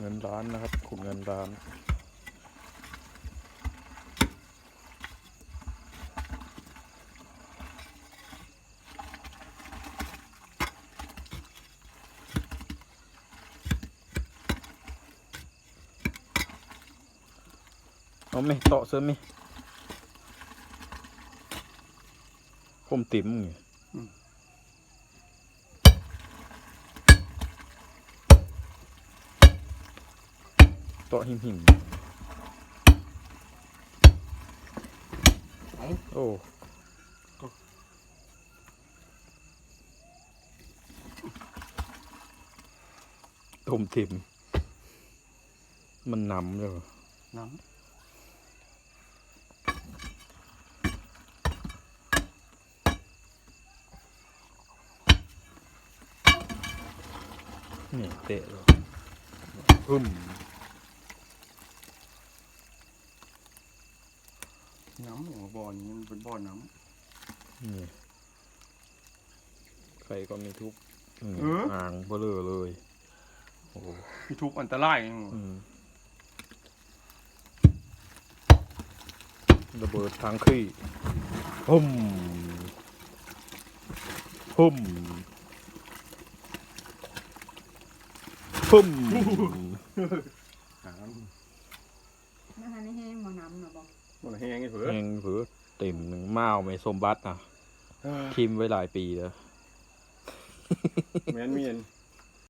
เงินล้านนะครับ ขุดเงินล้าน เอาไหมเตาะเสริมไหมผมติ๋มไง เตาะหิมหิมเอาโอ้ผมติ๋มมันนำเลยน้นี่เตะเลยพึ่ม น้ำอย่างบ่อนี้มันเป็นบ่อน้นี่ใครก็มีทุกข์อืมเอออ่างเบลอเลย โอ้โหำมีทุกข์อันตรายอย่างอืมระเบิดทางขี้พุ่มพุ่มพุ่มน้มาทานให้แห้งบ่น้ำนะบอกำ มันแห้งไงเผื่อแหงเผือเต็มหนึ่งม้าวไม่สมบัตินะเออทิมไว้หลายปีแล้ว แมนเมียน